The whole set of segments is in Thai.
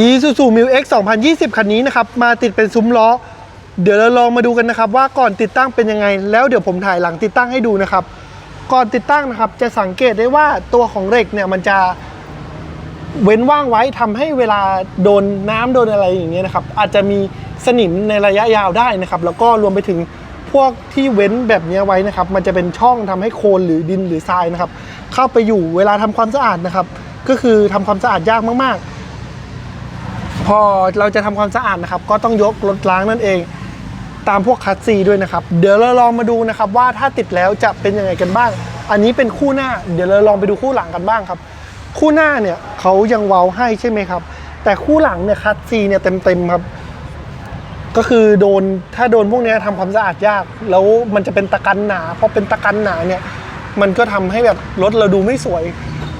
Isuzu Mil X 2020 คันนี้นะครับ มาติดเป็นซุ้มล้อ เดี๋ยวเราลองมาดูกันนะครับ ว่าก่อนติดตั้งเป็นยังไง แล้วเดี๋ยวผมถ่ายหลังติดตั้งให้ดูนะครับ ก่อนติดตั้งนะครับ จะสังเกตได้ว่าตัวของเหล็กเนี่ยมันจะเว้นว่างไว้ทำให้เวลาโดนน้ำโดนอะไรอย่างเงี้ยนะครับ อาจจะมีสนิมในระยะยาวได้นะครับ แล้วก็รวมไปถึงพวกที่เว้นแบบนี้ไว้นะครับ มันจะเป็นช่องทำให้โคลนหรือดินหรือทรายนะครับ เข้าไปอยู่เวลาทำความสะอาดนะครับ ก็คือทำความสะอาดยากมากๆ พอเราจะทำความสะอาดนะครับ ก็ต้องยกรถล้างนั่นเอง ตามพวกคัตซีด้วยนะครับ เดี๋ยวเราลองมาดูนะครับ ว่าถ้าติดแล้วจะเป็นยังไงกันบ้าง อันนี้เป็นคู่หน้า เดี๋ยวเราลองไปดูคู่หลังกันบ้างครับ คู่หน้าเนี่ยเขายังเว้าให้ใช่ไหมครับ แต่คู่หลังเนี่ยคัตซีเนี่ยเต็มๆครับ ก็คือโดนถ้าโดนพวกเนี้ยทำความสะอาดยาก แล้วมันจะเป็นตะกันหนาพอเป็นตะกันหนาเนี่ยมันก็ทำให้แบบรถเราดูไม่สวย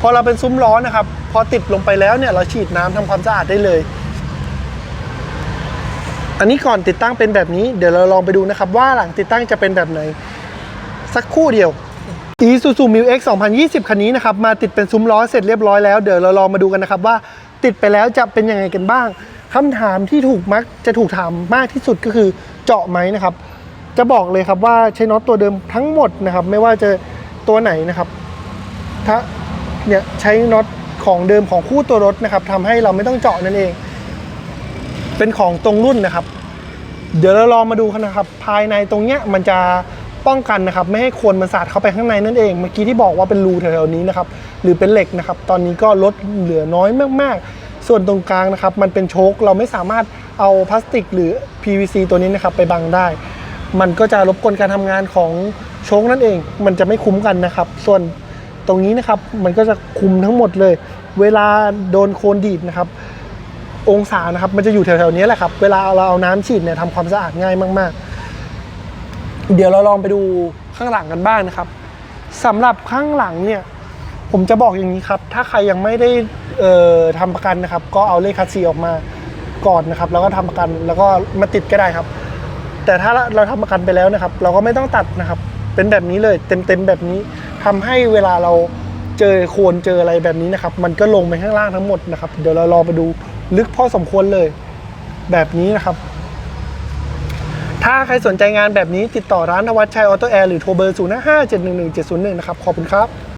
พอเราเป็นซุ้มล้อนะครับ พอติดลงไปแล้วเนี่ยเราฉีดน้ำทำความสะอาดได้เลย อันนี้ก่อนติดตั้งเป็นแบบนี้เดี๋ยวเราลองไปดูนะครับ ว่าหลังติดตั้งจะเป็นแบบไหน สักคู่เดียว Isuzu Mil X 2020 คันนี้นะครับ มาติดเป็นซุ้มล้อเสร็จเรียบร้อยแล้ว เดี๋ยวเราลองมาดูกันนะครับว่าติดไปแล้วจะเป็นยังไงกันบ้างคำถามที่ถูกมักจะถูกถามมากที่สุดก็คือเจาะไหมนะครับ จะบอกเลยครับว่าใช้น็อตตัวเดิมทั้งหมดนะครับ ไม่ว่าจะตัวไหนนะครับ ถ้าเนี่ยใช้น็อตของเดิมของคู่ตัวรถนะครับทำให้เราไม่ต้องเจาะนั่นเอง เป็นของตรงรุ่นนะครับ เดี๋ยวเราลองมาดูกันนะครับ ภายในตรงเนี้ยมันจะป้องกันนะครับ ไม่ให้โคลนมันสาดเข้าไปข้างในนั่นเองเมื่อกี้ที่บอกว่าเป็นรูแถวๆนี้นะครับหรือเป็นเหล็กนะครับ ตอนนี้ก็ลดเหลือน้อยมากๆ ส่วนตรงกลางนะครับ มันเป็นโชคเราไม่สามารถเอาพลาสติกหรือ PVC ตัวนี้นะครับไปบังได้ มันก็จะรบกวนการทำงานของโชคนั่นเอง มันจะไม่คุ้มกันนะครับ ส่วนตรงนี้นะครับมันก็จะคุมทั้งหมดเลย เวลาโดนโคลนดีดนะครับ องศานะครับ มันจะอยู่แถวๆนี้แหละครับ เวลาเราเอาน้ำฉีดเนี่ยทำความสะอาดง่ายมาก ๆ เดี๋ยวเราลองไปดูข้างหลังกันบ้างนะครับสำหรับข้างหลังเนี่ย ผมจะบอกอย่างนี้ครับ ถ้าใครยังไม่ได้เอ่อทำประกันนะครับ ก็เอาเลขคัสซีออกมาก่อนนะครับ แล้วก็ทำประกันแล้วก็มาติดก็ได้ครับ แต่ถ้าเราทำประกันไปแล้วนะครับ เราก็ไม่ต้องตัดนะครับ เป็นแบบนี้เลยเต็มๆแบบนี้ทำให้เวลาเราเจอโคลนเจออะไรแบบนี้นะครับ มันก็ลงไปข้างล่างทั้งหมดนะครับ เดี๋ยวเราลองไปดู ลึกพอสมควรเลย แบบนี้นะครับ ถ้าใครสนใจงานแบบนี้ติดต่อร้านทวัชชัยออโต้แอร์หรือโทรเบอร์ 0 5 5 7 1 1 7 0 1 นะครับ ขอบคุณครับ